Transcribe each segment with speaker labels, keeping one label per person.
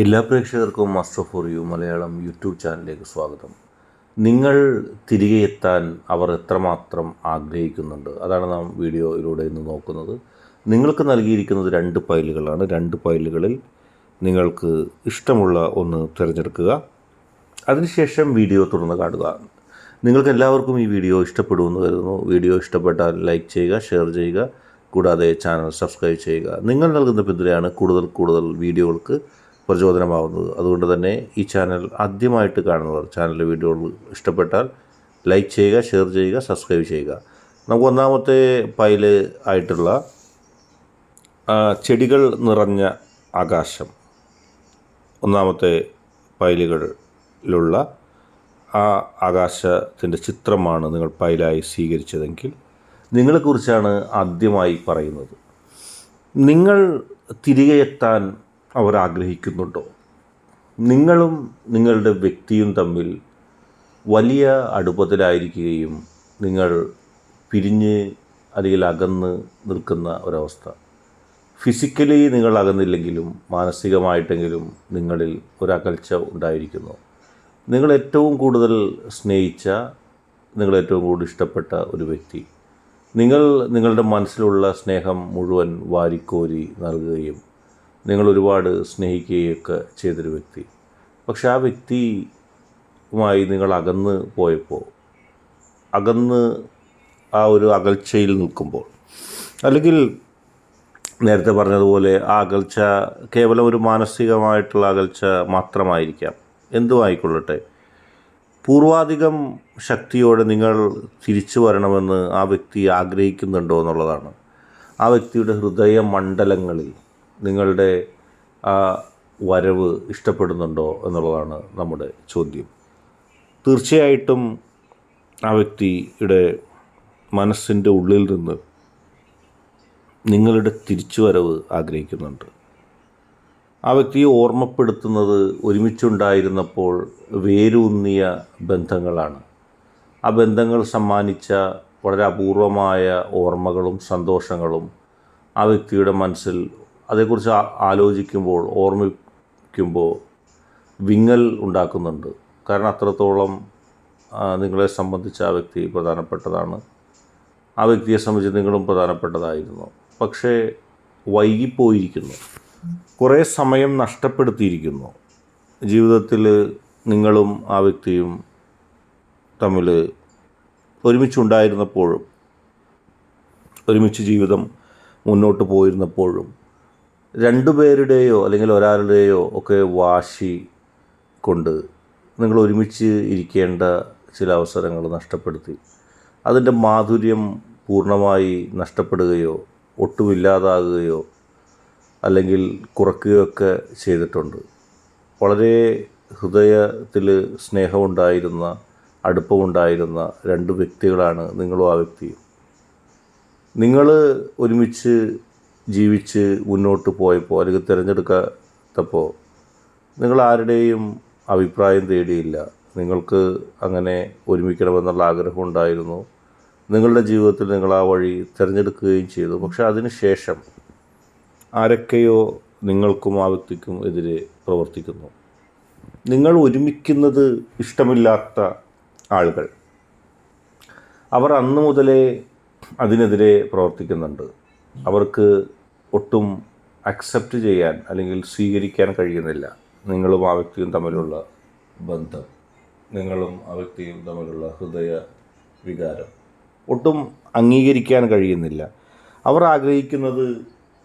Speaker 1: എല്ലാ പ്രേക്ഷകർക്കും master for you Malayalam YouTube ചാനലിലേക്ക് സ്വാഗതം. നിങ്ങൾ തിരികെ എത്താൻ അവർ എത്രമാത്രം ആഗ്രഹിക്കുന്നുണ്ട്? അതാണ് നാം വീഡിയോയിലൂടെ ഇന്ന് നോക്കുന്നത്. നിങ്ങൾക്ക് നൽകിയിരിക്കുന്നത് രണ്ട് ഫയലുകളാണ് രണ്ട് ഫയലുകളിൽ നിങ്ങൾക്ക് ഇഷ്ടമുള്ള ഒന്ന് തിരഞ്ഞെടുക്കുക. അതിനുശേഷം വീഡിയോ തുടർന്ന് കാണുക. നിങ്ങൾക്ക് എല്ലാവർക്കും ഈ വീഡിയോ ഇഷ്ടപ്പെടുമെന്ന് കരുതുന്നു. വീഡിയോ ഇഷ്ടപ്പെട്ടാൽ ലൈക്ക് ചെയ്യുക ഷെയർ ചെയ്യുക. കൂടാതെ ചാനൽ സബ്സ്ക്രൈബ് ചെയ്യുക. നിങ്ങൾ നൽകുന്ന പിന്തുണയാണ് കൂടുതൽ കൂടുതൽ വീഡിയോകൾക്ക് പ്രചോദനമാവുന്നത്. അതുകൊണ്ട് തന്നെ ഈ ചാനൽ ആദ്യമായിട്ട് കാണുന്നവർ ചാനലിലെ വീഡിയോകൾ ഇഷ്ടപ്പെട്ടാൽ ലൈക്ക് ചെയ്യുക ഷെയർ ചെയ്യുക സബ്സ്ക്രൈബ് ചെയ്യുക. നമുക്ക് ഒന്നാമത്തെ പൈൽ ആയിട്ടുള്ള ചെടികൾ നിറഞ്ഞ ആകാശം. ഒന്നാമത്തെ പൈലുകളിലുള്ള ആ ആകാശത്തിന്റെ ചിത്രമാണ് നിങ്ങൾ പൈലായി സ്വീകരിച്ചതെങ്കിൽ നിങ്ങളെക്കുറിച്ചാണ് ആദ്യമായി പറയുന്നത്. നിങ്ങൾ തിരികെ എത്താൻ അവർ ആഗ്രഹിക്കുന്നുണ്ടോ? നിങ്ങളും നിങ്ങളുടെ വ്യക്തിയും തമ്മിൽ വലിയ അടുപ്പത്തിലായിരിക്കുകയും നിങ്ങൾ പിരിഞ്ഞ് അല്ലെങ്കിൽ അകന്ന് നിൽക്കുന്ന ഒരവസ്ഥ. ഫിസിക്കലി നിങ്ങൾ അകന്നില്ലെങ്കിലും മാനസികമായിട്ടെങ്കിലും നിങ്ങളിൽ ഒരകൽച്ച ഉണ്ടായിരിക്കുന്നു. നിങ്ങൾ ഏറ്റവും കൂടുതൽ സ്നേഹിച്ച നിങ്ങൾ ഏറ്റവും കൂടുതൽ ഇഷ്ടപ്പെട്ട ഒരു വ്യക്തി. നിങ്ങൾ നിങ്ങളുടെ മനസ്സിലുള്ള സ്നേഹം മുഴുവൻ വാരിക്കോരി നൽകുകയും നിങ്ങൾ ഒരുപാട് സ്നേഹിക്കുകയൊക്കെ ചെയ്തൊരു വ്യക്തി. പക്ഷെ ആ വ്യക്തിയുമായി നിങ്ങൾ അകന്ന് പോയപ്പോൾ അകന്ന് ആ ഒരു അകൽച്ചയിൽ നിൽക്കുമ്പോൾ അല്ലെങ്കിൽ നേരത്തെ പറഞ്ഞതുപോലെ ആ അകൽച്ച കേവലം ഒരു മാനസികമായിട്ടുള്ള അകൽച്ച മാത്രമായിരിക്കാം. എന്തും ആയിക്കൊള്ളട്ടെ പൂർവാധികം ശക്തിയോടെ നിങ്ങൾ തിരിച്ചു വരണമെന്ന് ആ വ്യക്തി ആഗ്രഹിക്കുന്നുണ്ടോ എന്നുള്ളതാണ്. ആ വ്യക്തിയുടെ ഹൃദയ മണ്ഡലങ്ങളിൽ നിങ്ങളുടെ ആ വരവ് ഇഷ്ടപ്പെടുന്നുണ്ടോ എന്നുള്ളതാണ് നമ്മുടെ ചോദ്യം. തീർച്ചയായിട്ടും ആ വ്യക്തിയുടെ മനസ്സിന്റെ ഉള്ളിൽ നിന്ന് നിങ്ങളുടെ തിരിച്ചുവരവ് ആഗ്രഹിക്കുന്നുണ്ട്. ആ വ്യക്തിയെ ഓർമ്മപ്പെടുത്തുന്നത് ഒരുമിച്ചുണ്ടായിരുന്നപ്പോൾ വേരൂന്നിയ ബന്ധങ്ങളാണ്. ആ ബന്ധങ്ങൾ സമ്മാനിച്ച വളരെ അപൂർവമായ ഓർമ്മകളും സന്തോഷങ്ങളും ആ വ്യക്തിയുടെ മനസ്സിൽ അതേക്കുറിച്ച് ആലോചിക്കുമ്പോൾ ഓർമ്മിക്കുമ്പോൾ വിങ്ങൽ ഉണ്ടാക്കുന്നുണ്ട്. കാരണം അത്രത്തോളം നിങ്ങളെ സംബന്ധിച്ച് ആ വ്യക്തി പ്രധാനപ്പെട്ടതാണ്. ആ വ്യക്തിയെ സംബന്ധിച്ച് നിങ്ങളും പ്രധാനപ്പെട്ടതായിരുന്നു. പക്ഷേ വൈകിപ്പോയിരിക്കുന്നു. കുറേ സമയം നഷ്ടപ്പെടുത്തിയിരിക്കുന്നു. ജീവിതത്തിൽ നിങ്ങളും ആ വ്യക്തിയും തമ്മിൽ ഒരുമിച്ചുണ്ടായിരുന്നപ്പോഴും ഒരുമിച്ച് ജീവിതം മുന്നോട്ട് പോയിരുന്നപ്പോഴും രണ്ടുപേരുടെയോ അല്ലെങ്കിൽ ഒരാളുടെയോ ഒക്കെ വാശി കൊണ്ട് നിങ്ങൾ ഒരുമിച്ച് ഇരിക്കേണ്ട ചില അവസരങ്ങൾ നഷ്ടപ്പെടുത്തി. അതിന്റെ മാധുര്യം പൂർണമായി നഷ്ടപ്പെടുകയോ ഒട്ടുമില്ലാതാകുകയോ അല്ലെങ്കിൽ കുറയ്ക്കുകയൊക്കെ ചെയ്തിട്ടുണ്ട്. വളരെ ഹൃദയത്തിൽ സ്നേഹമുണ്ടായിരുന്ന അടുപ്പമുണ്ടായിരുന്ന രണ്ട് വ്യക്തികളാണ് നിങ്ങളും ആ വ്യക്തിയും. നിങ്ങൾ ഒരുമിച്ച് ജീവിച്ച് മുന്നോട്ട് പോയപ്പോൾ അല്ലെങ്കിൽ തിരഞ്ഞെടുക്കാത്തപ്പോൾ നിങ്ങൾ ആരുടെയും അഭിപ്രായം തേടിയില്ല. നിങ്ങൾക്ക് അങ്ങനെ ഒരുമിക്കണമെന്നുള്ള ആഗ്രഹം ഉണ്ടായിരുന്നു. നിങ്ങളുടെ ജീവിതത്തിൽ നിങ്ങൾ ആ വഴി തിരഞ്ഞെടുക്കുകയും ചെയ്തു. പക്ഷേ അതിന് ശേഷം ആരൊക്കെയോ നിങ്ങൾക്കും ആ വ്യക്തിക്കും എതിരെ പ്രവർത്തിക്കുന്നു. നിങ്ങൾ ഒരുമിക്കുന്നത് ഇഷ്ടമില്ലാത്ത ആളുകൾ. അവർ അന്ന് മുതലേ അതിനെതിരെ പ്രവർത്തിക്കുന്നുണ്ട്. അവർക്ക് ഒട്ടും അക്സെപ്റ്റ് ചെയ്യാൻ അല്ലെങ്കിൽ സ്വീകരിക്കാൻ കഴിയുന്നില്ല. നിങ്ങളും ആ വ്യക്തിയും തമ്മിലുള്ള ബന്ധം നിങ്ങളും ആ വ്യക്തിയും തമ്മിലുള്ള ഹൃദയ വികാരം ഒട്ടും അംഗീകരിക്കാൻ കഴിയുന്നില്ല. അവർ ആഗ്രഹിക്കുന്നത്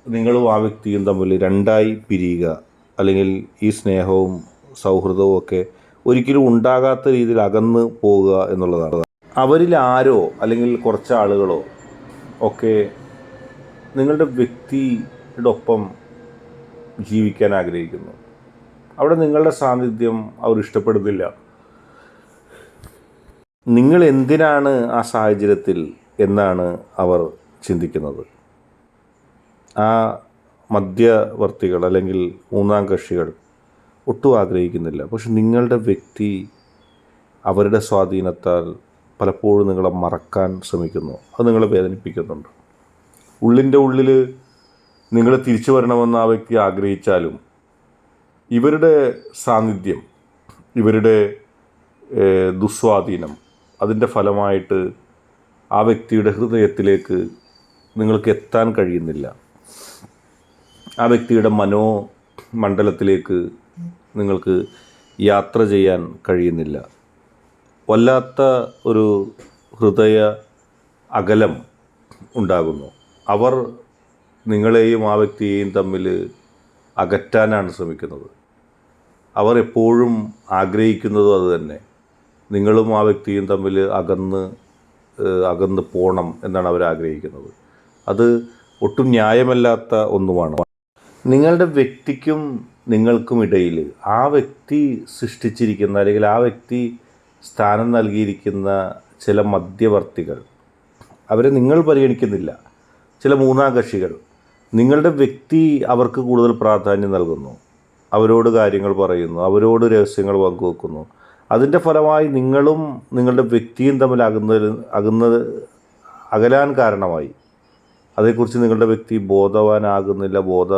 Speaker 1: നിങ്ങളും ആ വ്യക്തിയും തമ്മിൽ രണ്ടായി പിരിയുക അല്ലെങ്കിൽ ഈ സ്നേഹവും സൗഹൃദവും ഒക്കെ ഒരിക്കലും ഉണ്ടാകാത്ത രീതിയിൽ അകന്ന് പോവുക എന്നുള്ളതാണ്. അവരിൽ ആരോ അല്ലെങ്കിൽ കുറച്ച് ആളുകളോ ഒക്കെ നിങ്ങളുടെ വ്യക്തിയുടെ ഒപ്പം ജീവിക്കാൻ ആഗ്രഹിക്കുന്നു. അവിടെ നിങ്ങളുടെ സാന്നിധ്യം അവർ ഇഷ്ടപ്പെടുന്നില്ല. നിങ്ങൾ എന്തിനാണ് ആ സാഹചര്യത്തിൽ എന്നാണ് അവർ ചിന്തിക്കുന്നത്. ആ മധ്യവർത്തികൾ അല്ലെങ്കിൽ മൂന്നാം കക്ഷികൾ ഒട്ടും ആഗ്രഹിക്കുന്നില്ല. പക്ഷെ നിങ്ങളുടെ വ്യക്തി അവരുടെ സ്വാധീനത്താൽ പലപ്പോഴും നിങ്ങളെ മറക്കാൻ ശ്രമിക്കുന്നു. അത് നിങ്ങളെ വേദനിപ്പിക്കുന്നുണ്ട്. ഉള്ളിന്റെ ഉള്ളിൽ നിങ്ങൾ തിരിച്ചു വരണമെന്ന് ആ വ്യക്തി ആഗ്രഹിച്ചാലും ഇവരുടെ സാന്നിധ്യം ഇവരുടെ ദുസ്വാധീനം അതിന്റെ ഫലമായിട്ട് ആ വ്യക്തിയുടെ ഹൃദയത്തിലേക്ക് നിങ്ങൾക്ക് എത്താൻ കഴിയുന്നില്ല. ആ വ്യക്തിയുടെ മനോ മണ്ഡലത്തിലേക്ക് നിങ്ങൾക്ക് യാത്ര ചെയ്യാൻ കഴിയുന്നില്ല. വല്ലാത്ത ഒരു ഹൃദയ അകലം ഉണ്ടാകുന്നു. അവർ നിങ്ങളെയും ആ വ്യക്തിയെയും തമ്മിൽ അകറ്റാനാണ് ശ്രമിക്കുന്നത്. അവർ എപ്പോഴും ആഗ്രഹിക്കുന്നതും അത് തന്നെ. നിങ്ങളും ആ വ്യക്തിയും തമ്മിൽ അകന്ന് അകന്ന് പോകണം എന്നാണ് അവർ ആഗ്രഹിക്കുന്നത്. അത് ഒട്ടും ന്യായമല്ലാത്ത ഒന്നുമാണ്. നിങ്ങളുടെ വ്യക്തിക്കും നിങ്ങൾക്കും ഇടയിൽ ആ വ്യക്തി സൃഷ്ടിച്ചിരിക്കുന്ന അല്ലെങ്കിൽ ആ വ്യക്തി സ്ഥാനം നൽകിയിരിക്കുന്ന ചില മധ്യവർത്തികൾ അവരെ നിങ്ങൾ പരിഗണിക്കുന്നില്ല. ചില മൂന്നാം കക്ഷികൾ നിങ്ങളുടെ വ്യക്തി അവർക്ക് കൂടുതൽ പ്രാധാന്യം നൽകുന്നു. അവരോട് കാര്യങ്ങൾ പറയുന്നു. അവരോട് രഹസ്യങ്ങൾ പങ്കുവെക്കുന്നു. അതിന്റെ ഫലമായി നിങ്ങളും നിങ്ങളുടെ വ്യക്തിയും തമ്മിൽ അകുന്ന അകുന്നത് അകലാൻ കാരണമായി. അതേക്കുറിച്ച് നിങ്ങളുടെ വ്യക്തി ബോധവാനാകുന്നില്ല ബോധ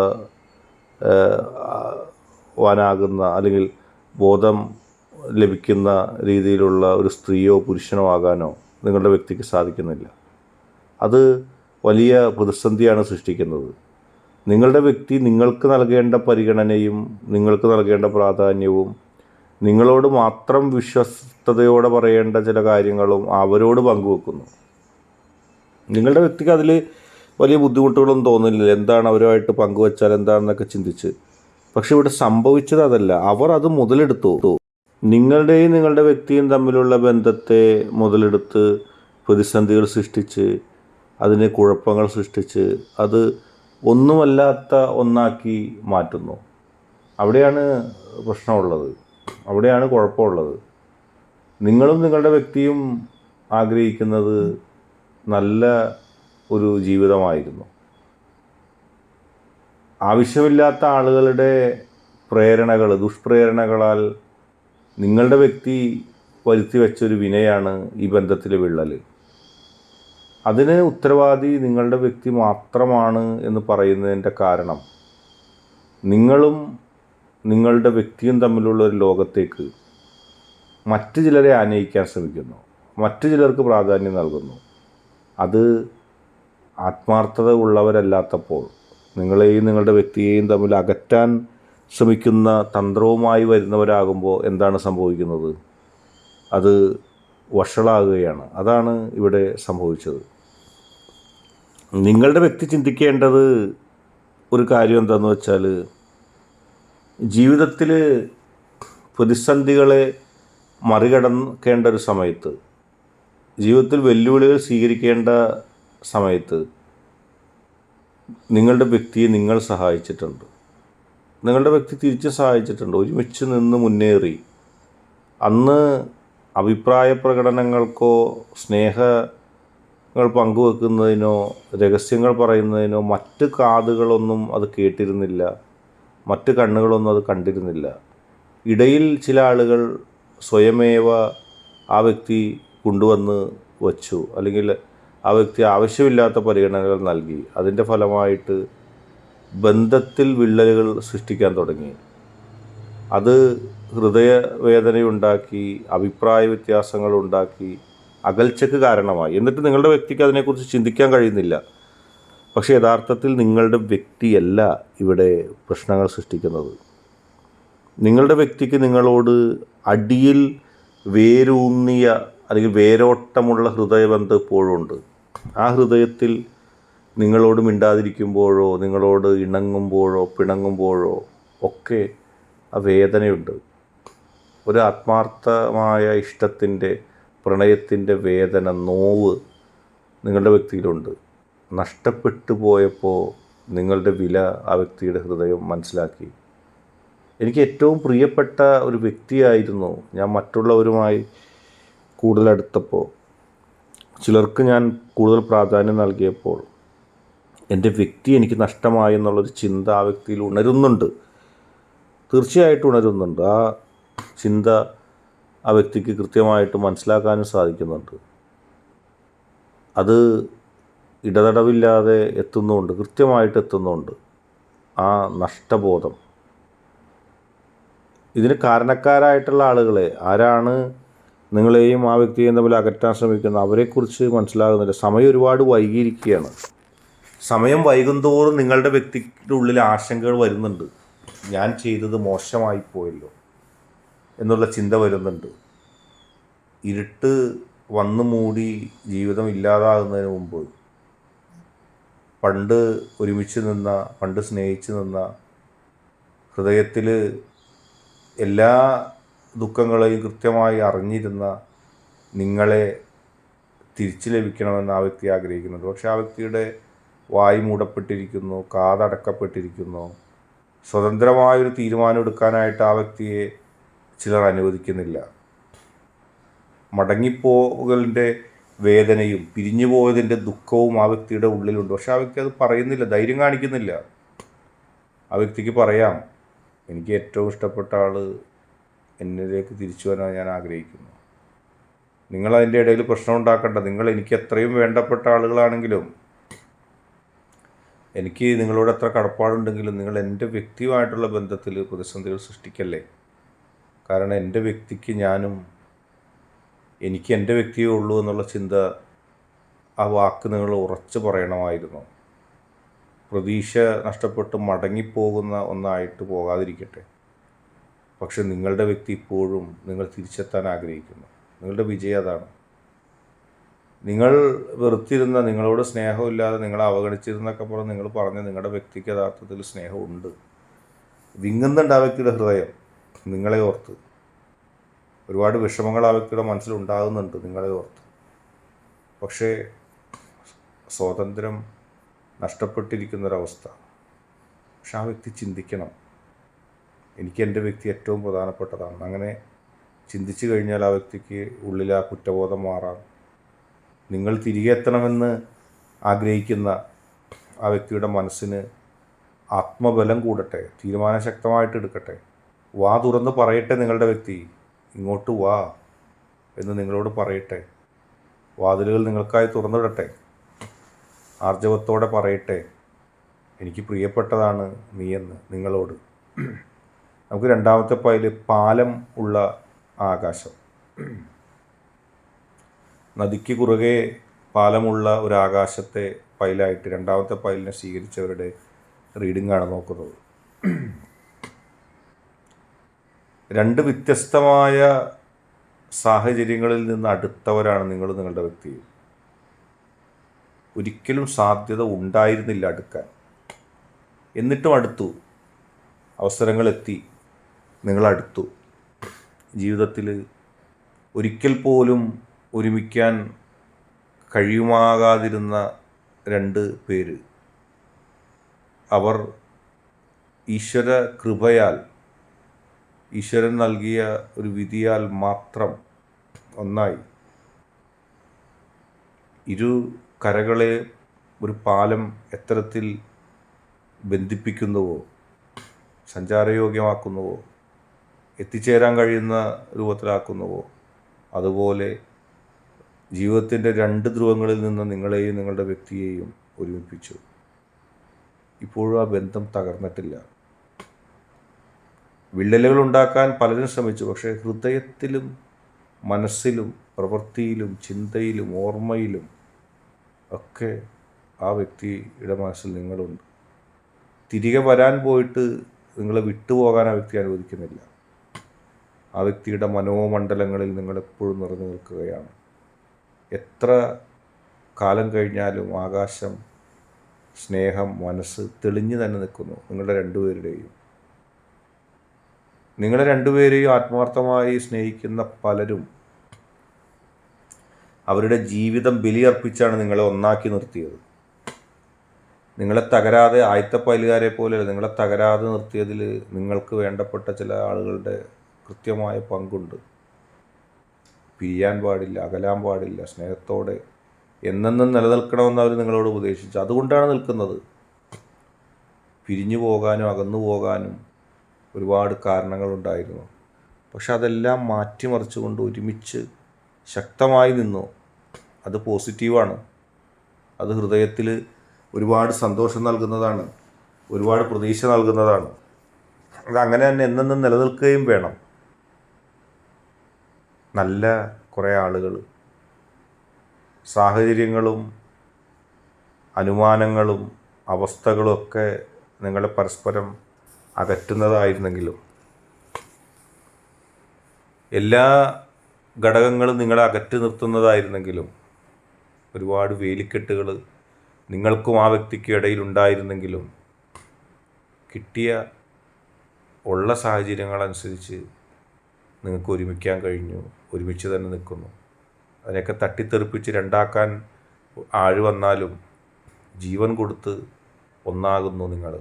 Speaker 1: വാനാകുന്ന അല്ലെങ്കിൽ ബോധം ലഭിക്കുന്ന രീതിയിലുള്ള ഒരു സ്ത്രീയോ പുരുഷനോ ആകാനോ നിങ്ങളുടെ വ്യക്തിക്ക് സാധിക്കുന്നില്ല. അത് വലിയ പ്രതിസന്ധിയാണ് സൃഷ്ടിക്കുന്നത്. നിങ്ങളുടെ വ്യക്തി നിങ്ങൾക്ക് നൽകേണ്ട പരിഗണനയും നിങ്ങൾക്ക് നൽകേണ്ട പ്രാധാന്യവും നിങ്ങളോട് മാത്രം വിശ്വസ്തയോടെ പറയേണ്ട ചില കാര്യങ്ങളും അവരോട് പങ്കുവെക്കുന്നു. നിങ്ങളുടെ വ്യക്തിക്ക് അതിൽ വലിയ ബുദ്ധിമുട്ടുകളൊന്നും തോന്നില്ല എന്താണ് അവരുമായിട്ട് പങ്കുവച്ചാൽ എന്താണെന്നൊക്കെ ചിന്തിച്ച്. പക്ഷെ ഇവിടെ സംഭവിച്ചത് അതല്ല. അവർ അത് മുതലെടുത്തു. നിങ്ങളുടെയും നിങ്ങളുടെ വ്യക്തിയും തമ്മിലുള്ള ബന്ധത്തെ മുതലെടുത്ത് പ്രതിസന്ധികൾ സൃഷ്ടിച്ച് അതിന് കുഴപ്പങ്ങൾ സൃഷ്ടിച്ച് അത് ഒന്നുമല്ലാത്ത ഒന്നാക്കി മാറ്റുന്നു. അവിടെയാണ് പ്രശ്നമുള്ളത്. അവിടെയാണ് കുഴപ്പമുള്ളത്. നിങ്ങളും നിങ്ങളുടെ വ്യക്തിയും ആഗ്രഹിക്കുന്നത് നല്ല ഒരു ജീവിതമായിരുന്നു. ആവശ്യമില്ലാത്ത ആളുകളുടെ പ്രേരണകൾ ദുഷ്പ്രേരണകളാൽ നിങ്ങളുടെ വ്യക്തി വരുത്തി വെച്ചൊരു വിനയാണ് ഈ ബന്ധത്തിലെ വിള്ളൽ അതിന് ഉത്തരവാദി നിങ്ങളുടെ വ്യക്തി മാത്രമാണ് എന്ന് പറയുന്നതിന്റെ കാരണം. നിങ്ങളും നിങ്ങളുടെ വ്യക്തിയും തമ്മിലുള്ള ഒരു ലോകത്തേക്ക് മറ്റു ചിലരെ ആനയിക്കാൻ ശ്രമിക്കുന്നു. മറ്റു ചിലർക്ക് പ്രാധാന്യം നൽകുന്നു. അത് ആത്മാർത്ഥത ഉള്ളവരല്ലാത്തപ്പോൾ നിങ്ങളെയും നിങ്ങളുടെ വ്യക്തിയെയും തമ്മിൽ അകറ്റാൻ ശ്രമിക്കുന്ന തന്ത്രവുമായി വരുന്നവരാകുമ്പോൾ എന്താണ് സംഭവിക്കുന്നത്? അത് വഷളാകുകയാണ്. അതാണ് ഇവിടെ സംഭവിച്ചത്. നിങ്ങളുടെ വ്യക്തി ചിന്തിക്കേണ്ടത് ഒരു കാര്യം എന്താണെന്ന് വെച്ചാൽ ജീവിതത്തിൽ പ്രതിസന്ധികളെ മറികടക്കേണ്ട ഒരു സമയത്ത് ജീവിതത്തിൽ വെല്ലുവിളികൾ സ്വീകരിക്കേണ്ട സമയത്ത് നിങ്ങളുടെ വ്യക്തിയെ നിങ്ങൾ സഹായിച്ചിട്ടുണ്ട്. നിങ്ങളുടെ വ്യക്തി തിരിച്ചും സഹായിച്ചിട്ടുണ്ട്. ഒരുമിച്ച് നിന്ന് മുന്നേറി. അന്ന് അഭിപ്രായ പ്രകടനങ്ങൾക്കോ സ്നേഹങ്ങൾ പങ്കുവെക്കുന്നതിനോ രഹസ്യങ്ങൾ പറയുന്നതിനോ മറ്റ് കാതുകളൊന്നും അത് കേട്ടിരുന്നില്ല. മറ്റ് കണ്ണുകളൊന്നും അത് കണ്ടിരുന്നില്ല. ഇടയിൽ ചില ആളുകൾ സ്വയമേവ ആ വ്യക്തി കൊണ്ടുവന്ന് വച്ചു. അല്ലെങ്കിൽ ആ വ്യക്തി ആവശ്യമില്ലാത്ത പരിഗണനകൾ നൽകി. അതിന്റെ ഫലമായിട്ട് ബന്ധത്തിൽ വിള്ളലുകൾ സൃഷ്ടിക്കാൻ തുടങ്ങി. അത് ഹൃദയവേദനയുണ്ടാക്കി അഭിപ്രായ വ്യത്യാസങ്ങൾ ഉണ്ടാക്കി അകൽച്ചയ്ക്ക് കാരണമായി. എന്നിട്ട് നിങ്ങളുടെ വ്യക്തിക്ക് അതിനെക്കുറിച്ച് ചിന്തിക്കാൻ കഴിയുന്നില്ല. പക്ഷെ യഥാർത്ഥത്തിൽ നിങ്ങളുടെ വ്യക്തിയല്ല ഇവിടെ പ്രശ്നങ്ങൾ സൃഷ്ടിക്കുന്നത്. നിങ്ങളുടെ വ്യക്തിക്ക് നിങ്ങളോട് അടിയിൽ വേരൂന്നിയ അല്ലെങ്കിൽ വേരോട്ടമുള്ള ഹൃദയബന്ധം ഇപ്പോഴും ആ ഹൃദയത്തിൽ നിങ്ങളോട് മിണ്ടാതിരിക്കുമ്പോഴോ നിങ്ങളോട് ഇണങ്ങുമ്പോഴോ പിണങ്ങുമ്പോഴോ ഒക്കെ ആ വേദനയുണ്ട്. ഒരു ആത്മാർത്ഥമായ ഇഷ്ടത്തിന്റെ പ്രണയത്തിന്റെ വേദന നോവ് നിങ്ങളുടെ വ്യക്തിയിലുണ്ട്. നഷ്ടപ്പെട്ടു പോയപ്പോൾ നിങ്ങളുടെ വില ആ വ്യക്തിയുടെ ഹൃദയം മനസ്സിലാക്കി. എനിക്ക് ഏറ്റവും പ്രിയപ്പെട്ട ഒരു വ്യക്തിയായിരുന്നു ഞാൻ മറ്റുള്ളവരുമായി കൂടുതൽ അടുത്തപ്പോൾ ചിലർക്ക് ഞാൻ കൂടുതൽ പ്രാധാന്യം നൽകിയപ്പോൾ എന്റെ വ്യക്തി എനിക്ക് നഷ്ടമായി എന്നുള്ളൊരു ചിന്ത ആ വ്യക്തിയിൽ ഉണരുന്നുണ്ട്. തീർച്ചയായിട്ടും ഉണരുന്നുണ്ട്. ആ ചിന്ത ആ വ്യക്തിക്ക് കൃത്യമായിട്ട് മനസ്സിലാക്കാനും സാധിക്കുന്നുണ്ട്. അത് ഇടതടവില്ലാതെ എത്തുന്നുണ്ട് കൃത്യമായിട്ട് എത്തുന്നുണ്ട്. ആ നഷ്ടബോധം. ഇതിന് കാരണക്കാരായിട്ടുള്ള ആളുകളെ ആരാണ് നിങ്ങളെയും ആ വ്യക്തിയെയും തമ്മിൽ അകറ്റാൻ ശ്രമിക്കുന്നത് അവരെക്കുറിച്ച് മനസ്സിലാകുന്നില്ല. സമയം ഒരുപാട് വൈകിയിരിക്കുകയാണ്. സമയം വൈകുന്തോറും നിങ്ങളുടെ വ്യക്തിയുടെ ഉള്ളിൽ ആശങ്കകൾ വരുന്നുണ്ട്. ഞാൻ ചെയ്തത് മോശമായി പോയല്ലോ എന്നുള്ള ചിന്ത വരുന്നുണ്ട്. ഇരുട്ട് വന്നു മൂടി ജീവിതം ഇല്ലാതാകുന്നതിന് മുമ്പ് പണ്ട് ഒരുമിച്ച് നിന്ന പണ്ട് സ്നേഹിച്ച് നിന്ന ഹൃദയത്തിൽ എല്ലാ ദുഃഖങ്ങളെയും കൃത്യമായി അറിഞ്ഞിരുന്ന നിങ്ങളെ തിരിച്ചു ലഭിക്കണമെന്ന് ആ വ്യക്തി ആഗ്രഹിക്കുന്നുണ്ട്. പക്ഷേ ആ വ്യക്തിയുടെ വായി മൂടപ്പെട്ടിരിക്കുന്നു കാതടക്കപ്പെട്ടിരിക്കുന്നു. സ്വതന്ത്രമായൊരു തീരുമാനം എടുക്കാനായിട്ട് ആ വ്യക്തിയെ ചിലർ അനുവദിക്കുന്നില്ല. മടങ്ങിപ്പോകലിന്റെ വേദനയും പിരിഞ്ഞു പോയതിന്റെ ദുഃഖവും ആ വ്യക്തിയുടെ ഉള്ളിലുണ്ട്. പക്ഷെ ആ വ്യക്തി അത് പറയുന്നില്ല ധൈര്യം കാണിക്കുന്നില്ല. ആ വ്യക്തിക്ക് പറയാം എനിക്ക് ഏറ്റവും ഇഷ്ടപ്പെട്ട ആൾ എന്നിലേക്ക് തിരിച്ചു വരാൻ ഞാൻ ആഗ്രഹിക്കുന്നു. നിങ്ങൾ അതിന്റെ ഇടയിൽ പ്രശ്നം ഉണ്ടാക്കേണ്ട. നിങ്ങൾ എനിക്ക് എത്രയും വേണ്ടപ്പെട്ട ആളുകളാണെങ്കിലും എനിക്ക് നിങ്ങളോട് എത്ര കടപ്പാടുണ്ടെങ്കിലും നിങ്ങൾ എന്റെ വ്യക്തിയുമായിട്ടുള്ള ബന്ധത്തിൽ പ്രതിസന്ധികൾ സൃഷ്ടിക്കല്ലേ? കാരണം എന്റെ വ്യക്തിക്ക് ഞാനും എനിക്ക് എന്റെ വ്യക്തിയേ ഉള്ളൂ എന്നുള്ള ചിന്ത ആ വാക്ക് നിങ്ങൾ ഉറച്ചു പറയണമായിരുന്നു. പ്രതീക്ഷ നഷ്ടപ്പെട്ട് മടങ്ങിപ്പോകുന്ന ഒന്നായിട്ട് പോകാതിരിക്കട്ടെ. പക്ഷെ നിങ്ങളുടെ വ്യക്തി ഇപ്പോഴും നിങ്ങൾ തിരിച്ചെത്താൻ ആഗ്രഹിക്കുന്നു. നിങ്ങളുടെ വിജയം അതാണ്. നിങ്ങൾ വെറുത്തിരുന്ന നിങ്ങളോട് സ്നേഹമില്ലാതെ നിങ്ങളെ അവഗണിച്ചിരുന്നൊക്കെ പറഞ്ഞ് നിങ്ങൾ പറഞ്ഞ നിങ്ങളുടെ വ്യക്തിക്ക് യഥാർത്ഥത്തിൽ സ്നേഹമുണ്ട്. വിങ്ങുന്നുണ്ട് ആ വ്യക്തിയുടെ ഹൃദയം. നിങ്ങളെ ഓർത്ത്. ഒരുപാട് വിഷമങ്ങൾ ആ വ്യക്തിയുടെ മനസ്സിലുണ്ടാകുന്നുണ്ട് നിങ്ങളെ ഓർത്ത്. പക്ഷേ സ്വാതന്ത്ര്യം നഷ്ടപ്പെട്ടിരിക്കുന്നൊരവസ്ഥ. പക്ഷെ ആ വ്യക്തി ചിന്തിക്കണം. എനിക്ക് എന്റെ വ്യക്തി ഏറ്റവും പ്രധാനപ്പെട്ടതാണ്. അങ്ങനെ ചിന്തിച്ചു കഴിഞ്ഞാൽ ആ വ്യക്തിക്ക് ഉള്ളിൽ ആ കുറ്റബോധം മാറാം. നിങ്ങൾ തിരികെ എത്തണമെന്ന് ആഗ്രഹിക്കുന്ന ആ വ്യക്തിയുടെ മനസ്സിന് ആത്മബലം കൂടട്ടെ തീരുമാനശക്തമായിട്ട് എടുക്കട്ടെ. വാ തുറന്ന് പറയട്ടെ നിങ്ങളുടെ വ്യക്തി. ഇങ്ങോട്ട് വാ എന്ന് നിങ്ങളോട് പറയട്ടെ. വാതിലുകൾ നിങ്ങൾക്കായി തുറന്നിടട്ടെ. ആർജവത്തോടെ പറയട്ടെ. എനിക്ക് പ്രിയപ്പെട്ടതാണ് നീയെന്ന് നിങ്ങളോട്. നമുക്ക് രണ്ടാമത്തെ പൈൽ പാലം ഉള്ള ആകാശം. നദിക്ക് കുറുകെ പാലമുള്ള ഒരു ആകാശത്തെ പൈലായിട്ട് രണ്ടാമത്തെ പൈലിനെ സ്വീകരിച്ചവരുടെ റീഡിംഗ് ആണ് നോക്കുന്നത്. വ്യത്യസ്തമായ സാഹചര്യങ്ങളിൽ നിന്ന് അടുത്തവരാണ് നിങ്ങൾ നിങ്ങളുടെ വ്യക്തി. ഒരിക്കലും സാധ്യത ഉണ്ടായിരുന്നില്ല അടുക്കാൻ. എന്നിട്ടും അടുത്തു. അവസരങ്ങളെത്തി. നിങ്ങൾ അടുത്തു. ജീവിതത്തിൽ ഒരിക്കൽ പോലും ഒരുമിക്കാൻ കഴിയുമാകാതിരുന്ന രണ്ട് പേര്. അവർ ഈശ്വര കൃപയാൽ ഈശ്വരൻ നൽകിയ ഒരു വിധിയാൽ മാത്രം ഒന്നായി. ഇരു കരകളെ ഒരു പാലം എത്തരത്തിൽ ബന്ധിപ്പിക്കുന്നുവോ? സഞ്ചാരയോഗ്യമാക്കുന്നുവോ? എത്തിച്ചേരാൻ കഴിയുന്ന രൂപത്തിലാക്കുന്നുവോ? അതുപോലെ ജീവിതത്തിന്റെ രണ്ട് ധ്രുവങ്ങളിൽ നിന്ന് നിങ്ങളെയും നിങ്ങളുടെ വ്യക്തിയെയും ഒരുമിപ്പിച്ചു. ഇപ്പോഴും ആ ബന്ധം തകർന്നിട്ടില്ല. വിള്ളലുകൾ ഉണ്ടാക്കാൻ പലരും ശ്രമിച്ചു. പക്ഷേ ഹൃദയത്തിലും മനസ്സിലും പ്രവൃത്തിയിലും ചിന്തയിലും ഓർമ്മയിലും ഒക്കെ ആ വ്യക്തിയുടെ മനസ്സിൽ നിങ്ങളുണ്ട്. തിരികെ വരാൻ പോയിട്ട് നിങ്ങളെ വിട്ടുപോകാൻ ആ വ്യക്തി അനുവദിക്കുന്നില്ല. ആ വ്യക്തിയുടെ മനോമണ്ഡലങ്ങളിൽ നിങ്ങളെപ്പോഴും നിറഞ്ഞു നിൽക്കുകയാണ്. എത്ര കാലം കഴിഞ്ഞാലും ആകാശം സ്നേഹം മനസ്സ് തെളിഞ്ഞു തന്നെ നിൽക്കുന്നു നിങ്ങളുടെ രണ്ടുപേരുടെയും. നിങ്ങളെ രണ്ടുപേരെയും ആത്മാർത്ഥമായി സ്നേഹിക്കുന്ന പലരും അവരുടെ ജീവിതം ബലിയർപ്പിച്ചാണ് നിങ്ങളെ ഒന്നാക്കി നിർത്തിയത്. നിങ്ങളെ തകരാതെ ആയത്തപ്പയലുകാരെ പോലെ നിങ്ങളെ തകരാതെ നിർത്തിയതിൽ നിങ്ങൾക്ക് വേണ്ടപ്പെട്ട ചില ആളുകളുടെ കൃത്യമായ പങ്കുണ്ട്. പിരിയാൻ പാടില്ല അകലാൻ പാടില്ല സ്നേഹത്തോടെ എന്നെന്നും നിലനിൽക്കണമെന്ന് അവർ നിങ്ങളോട് ഉപദേശിച്ചു. അതുകൊണ്ടാണ് നിൽക്കുന്നത്. പിരിഞ്ഞു പോകാനും അകന്നു പോകാനും ഒരുപാട് കാരണങ്ങളുണ്ടായിരുന്നു. പക്ഷെ അതെല്ലാം മാറ്റിമറിച്ചുകൊണ്ട് ഒരുമിച്ച് ശക്തമായി നിന്നു. അത് പോസിറ്റീവാണ്. അത് ഹൃദയത്തിൽ ഒരുപാട് സന്തോഷം നൽകുന്നതാണ്. ഒരുപാട് പ്രതീക്ഷ നൽകുന്നതാണ്. അത് അങ്ങനെ തന്നെ എന്നെന്നും നിലനിൽക്കുകയും വേണം. നല്ല കുറേ ആളുകൾ. സാഹചര്യങ്ങളും അനുമാനങ്ങളും അവസ്ഥകളും ഒക്കെ നിങ്ങളെ പരസ്പരം അകറ്റുന്നതായിരുന്നെങ്കിലും. എല്ലാ ഘടകങ്ങളും നിങ്ങളെ അകറ്റി നിർത്തുന്നതായിരുന്നെങ്കിലും ഒരുപാട് വേലിക്കെട്ടുകൾ നിങ്ങൾക്കും ആ വ്യക്തിക്കും ഇടയിലുണ്ടായിരുന്നെങ്കിലും കിട്ടിയ ഉള്ള സാഹചര്യങ്ങളനുസരിച്ച് നിങ്ങൾക്ക് ഒരുമിക്കാൻ കഴിഞ്ഞു ഒരുമിച്ച് തന്നെ നിൽക്കുന്നു. അതിനെയൊക്കെ തട്ടിത്തെറിപ്പിച്ച് രണ്ടാക്കാൻ ആഴ് വന്നാലും ജീവൻ കൊടുത്ത് ഒന്നാകുന്നു നിങ്ങൾ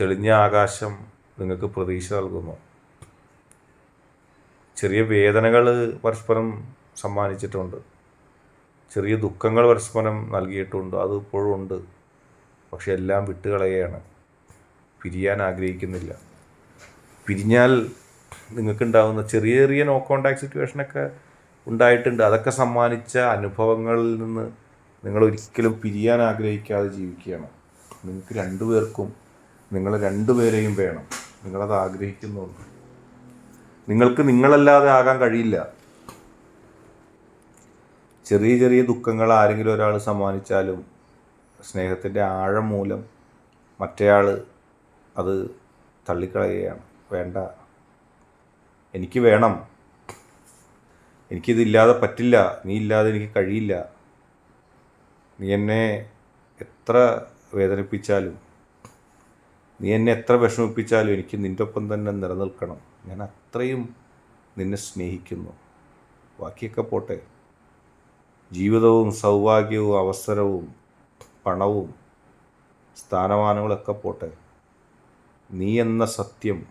Speaker 1: തെളിഞ്ഞ ആകാശം നിങ്ങൾക്ക് പ്രതീക്ഷ നൽകുന്നു. ചെറിയ വേദനകൾ പരസ്പരം സമ്മാനിച്ചിട്ടുണ്ട്. ചെറിയ ദുഃഖങ്ങൾ പരസ്പരം നൽകിയിട്ടുണ്ട്. അത് ഇപ്പോഴും ഉണ്ട്. പക്ഷെ എല്ലാം വിട്ടുകളയുകയാണ്. പിരിയാൻ ആഗ്രഹിക്കുന്നില്ല. പിരിഞ്ഞാൽ നിങ്ങൾക്കുണ്ടാകുന്ന ചെറിയ ചെറിയ നോ കോണ്ടാക്ട് സിറ്റുവേഷനൊക്കെ ഉണ്ടായിട്ടുണ്ട്. അതൊക്കെ സമ്മാനിച്ച അനുഭവങ്ങളിൽ നിന്ന് നിങ്ങൾ ഒരിക്കലും പിരിയാൻ ആഗ്രഹിക്കാതെ ജീവിക്കുകയാണ്. നിങ്ങൾക്ക് രണ്ടുപേർക്കും നിങ്ങൾ രണ്ടുപേരെയും വേണം. നിങ്ങളത് ആഗ്രഹിക്കുന്നുണ്ട്. നിങ്ങൾക്ക് നിങ്ങളല്ലാതെ ആകാൻ കഴിയില്ല. ചെറിയ ചെറിയ ദുഃഖങ്ങൾ ആരെങ്കിലും ഒരാൾ സമ്മാനിച്ചാലും സ്നേഹത്തിന്റെ ആഴം മൂലം മറ്റേയാൾ അത് തള്ളിക്കളയുകയാണ്. വേണ്ട. എനിക്ക് വേണം. എനിക്കിതില്ലാതെ പറ്റില്ല. നീ ഇല്ലാതെ എനിക്ക് കഴിയില്ല. നീ എന്നെ എത്ര വേദനിപ്പിച്ചാലും നീ എന്നെ എത്ര വിഷമിപ്പിച്ചാലും എനിക്ക് നിന്റെ ഒപ്പം തന്നെ നിലനിൽക്കണം. ഞാൻ അത്രയും നിന്നെ സ്നേഹിക്കുന്നു. ബാക്കിയൊക്കെ പോട്ടെ. ജീവിതവും സൗഭാഗ്യവും അവസരവും പണവും സ്ഥാനമാനങ്ങളൊക്കെ പോട്ടെ. നീ എന്ന സത്യം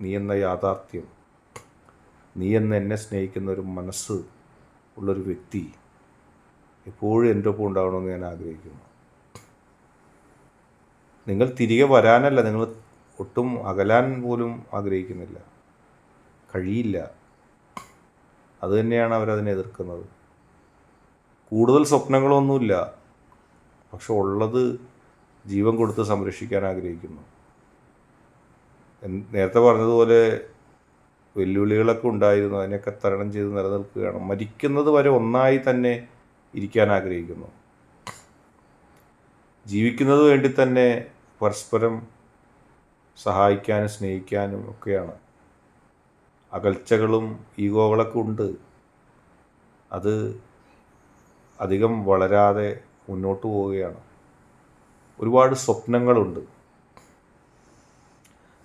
Speaker 1: നീ എന്ന യാഥാർത്ഥ്യം നീ എന്ന് എന്നെ സ്നേഹിക്കുന്ന ഒരു മനസ്സ് ഉള്ളൊരു വ്യക്തി എപ്പോഴും എന്റെ ഒപ്പം ഉണ്ടാവണമെന്ന് ഞാൻ ആഗ്രഹിക്കുന്നു. നിങ്ങൾ തിരികെ വരാനല്ല നിങ്ങൾ ഒട്ടും അകലാൻ പോലും ആഗ്രഹിക്കുന്നില്ല. കഴിയില്ല. അതുതന്നെയാണ് അവരതിനെ എതിർക്കുന്നത്. കൂടുതൽ സ്വപ്നങ്ങളൊന്നുമില്ല. പക്ഷെ ഉള്ളത് ജീവൻ കൊടുത്ത് സംരക്ഷിക്കാൻ ആഗ്രഹിക്കുന്നു. നേരത്തെ പറഞ്ഞതുപോലെ വെല്ലുവിളികളൊക്കെ ഉണ്ടായിരുന്നു. അതിനൊക്കെ തരണം ചെയ്ത് നിലനിൽക്കുകയാണ്. മരിക്കുന്നത് വരെ ഒന്നായി തന്നെ ഇരിക്കാൻ ആഗ്രഹിക്കുന്നു. ജീവിക്കുന്നത് വേണ്ടി തന്നെ പരസ്പരം സഹായിക്കാനും സ്നേഹിക്കാനും ഒക്കെയാണ്. അകൽച്ചകളും ഈഗോകളൊക്കെ ഉണ്ട്. അത് അധികം വളരാതെ മുന്നോട്ട് പോവുകയാണ്. ഒരുപാട് സ്വപ്നങ്ങളുണ്ട്.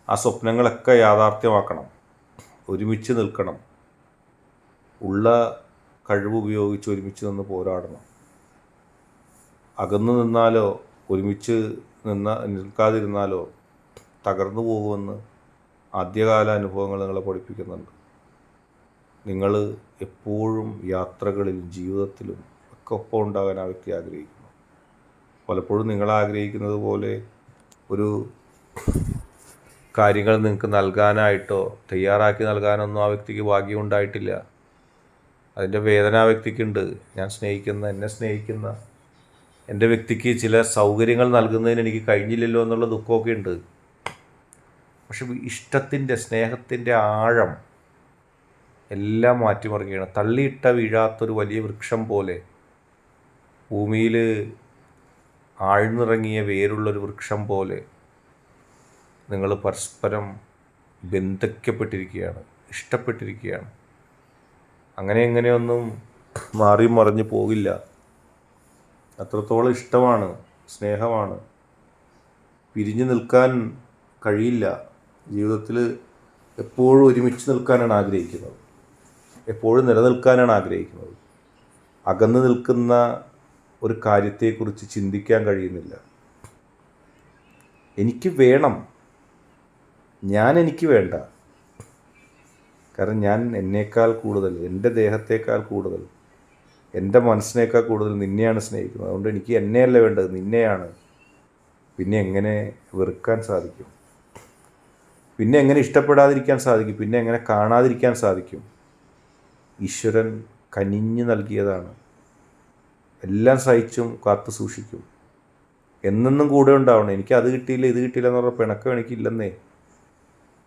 Speaker 1: ആ സ്വപ്നങ്ങളൊക്കെ യാഥാർത്ഥ്യമാക്കണം. ഒരുമിച്ച് നിൽക്കണം. ഉള്ള കഴിവ് ഉപയോഗിച്ച് ഒരുമിച്ച് നിന്ന് പോരാടണം. അകന്നു നിന്നാലോ ഒരുമിച്ച് നിന്ന നിൽക്കാതിരുന്നാലോ തകർന്നു പോകുമെന്ന് ആദ്യകാല അനുഭവങ്ങൾ നിങ്ങളെ പഠിപ്പിക്കുന്നുണ്ട്. നിങ്ങൾ എപ്പോഴും യാത്രകളിൽ ജീവിതത്തിലും ഒക്കെ ഒപ്പം ഉണ്ടാകാൻ ആ വ്യക്തി ആഗ്രഹിക്കുന്നു. പലപ്പോഴും നിങ്ങൾ ആഗ്രഹിക്കുന്നത് പോലെ ഒരു കാര്യങ്ങൾ നിങ്ങൾക്ക് നൽകാനായിട്ടോ തയ്യാറാക്കി നൽകാനൊന്നും ആ വ്യക്തിക്ക് ഭാഗ്യം ഉണ്ടായിട്ടില്ല. അതിന്റെ വേദന ആ വ്യക്തിക്കുണ്ട്. ഞാൻ സ്നേഹിക്കുന്ന എന്നെ സ്നേഹിക്കുന്ന എന്റെ വ്യക്തിക്ക് ചില സൗകര്യങ്ങൾ നൽകുന്നതിന് എനിക്ക് കഴിഞ്ഞില്ലല്ലോ എന്നുള്ള ദുഃഖമൊക്കെ ഉണ്ട്. പക്ഷെ ഇഷ്ടത്തിന്റെ സ്നേഹത്തിന്റെ ആഴം എല്ലാം മാറ്റിമറിക്കുകയാണ്. തള്ളിയിട്ട വീഴാത്തൊരു വലിയ വൃക്ഷം പോലെ ഭൂമിയിൽ ആഴ്ന്നിറങ്ങിയ വേരുള്ളൊരു വൃക്ഷം പോലെ നിങ്ങൾ പരസ്പരം ബന്ധിക്കപ്പെട്ടിരിക്കുകയാണ് ഇഷ്ടപ്പെട്ടിരിക്കുകയാണ്. അങ്ങനെ എങ്ങനെയൊന്നും മാറി മറിഞ്ഞു പോകില്ല. അത്രത്തോളം ഇഷ്ടമാണ് സ്നേഹമാണ്. പിരിഞ്ഞു നിൽക്കാൻ കഴിയില്ല. ജീവിതത്തിൽ എപ്പോഴും ഒരുമിച്ച് നിൽക്കാനാണ് ആഗ്രഹിക്കുന്നത്. എപ്പോഴും നിലനിൽക്കാനാണ് ആഗ്രഹിക്കുന്നത്. അകന്നു നിൽക്കുന്ന ഒരു കാര്യത്തെക്കുറിച്ച് ചിന്തിക്കാൻ കഴിയുന്നില്ല. എനിക്ക് വേണം. ഞാൻ എനിക്ക് വേണ്ട. കാരണം ഞാൻ എന്നേക്കാൾ കൂടുതൽ എന്റെ ദേഹത്തേക്കാൾ കൂടുതൽ എന്റെ മനസ്സിനേക്കാൾ കൂടുതൽ നിന്നെയാണ് സ്നേഹിക്കുന്നത്. അതുകൊണ്ട് എനിക്ക് എന്നെയല്ല വേണ്ടത്? നിന്നെയാണ്. പിന്നെ എങ്ങനെ വെറുക്കാൻ സാധിക്കും? പിന്നെ എങ്ങനെ ഇഷ്ടപ്പെടാതിരിക്കാൻ സാധിക്കും? പിന്നെ എങ്ങനെ കാണാതിരിക്കാൻ സാധിക്കും? ഈശ്വരൻ കനിഞ്ഞു നൽകിയതാണ്. എല്ലാം സഹിച്ചും കാത്തു സൂക്ഷിക്കും. എന്നെന്നും കൂടെ ഉണ്ടാവണം. എനിക്ക് അത് കിട്ടിയില്ല ഇത് കിട്ടിയില്ല എന്ന് പറഞ്ഞ പിണക്കം എനിക്കില്ലെന്നേ.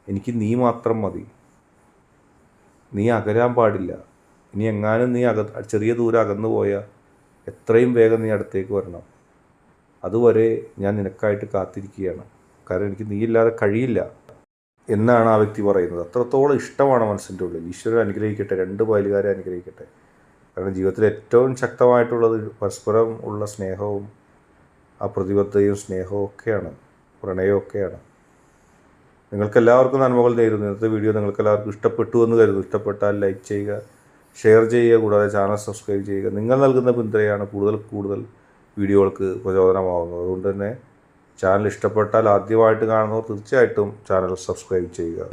Speaker 1: എനിക്ക് നീ മാത്രം മതി. നീ അകരാൻ പാടില്ല. ഇനി എങ്ങാനും നീ അക ചെറിയ ദൂരം അകന്നു പോയാൽ എത്രയും വേഗം നീ അടുത്തേക്ക് വരണം. അതുവരെ ഞാൻ നിനക്കായിട്ട് കാത്തിരിക്കുകയാണ്. കാരണം എനിക്ക് നീ ഇല്ലാതെ കഴിയില്ല എന്നാണ് ആ വ്യക്തി പറയുന്നത്. അത്രത്തോളം ഇഷ്ടമാണ് മനസ്സിന്റെ ഉള്ളിൽ. ഈശ്വരൻ അനുഗ്രഹിക്കട്ടെ രണ്ട് പാലുകാരെ അനുഗ്രഹിക്കട്ടെ. കാരണം ജീവിതത്തിൽ ഏറ്റവും ശക്തമായിട്ടുള്ളത് പരസ്പരം ഉള്ള സ്നേഹവും ആ പ്രതിബദ്ധതയും സ്നേഹവും ഒക്കെയാണ് പ്രണയവും ഒക്കെയാണ്. നിങ്ങൾക്ക് നന്മകൾ നേരുന്നു. ഇന്നത്തെ വീഡിയോ നിങ്ങൾക്കെല്ലാവർക്കും ഇഷ്ടപ്പെട്ടു എന്ന് കരുതുന്നു. ഇഷ്ടപ്പെട്ടാൽ ലൈക്ക് ചെയ്യുക ഷെയർ ചെയ്യുക കൂടാതെ ചാനൽ സബ്സ്ക്രൈബ് ചെയ്യുക. നിങ്ങൾ നൽകുന്ന പിന്തുണയാണ് കൂടുതൽ കൂടുതൽ വീഡിയോകൾക്ക് പ്രചോദനമാകുന്നത് അതുകൊണ്ട് തന്നെ ചാനൽ ഇഷ്ടപ്പെട്ടാൽ ആദ്യമായിട്ട് കാണുന്നവർ തീർച്ചയായിട്ടും ചാനൽ സബ്സ്ക്രൈബ് ചെയ്യുക.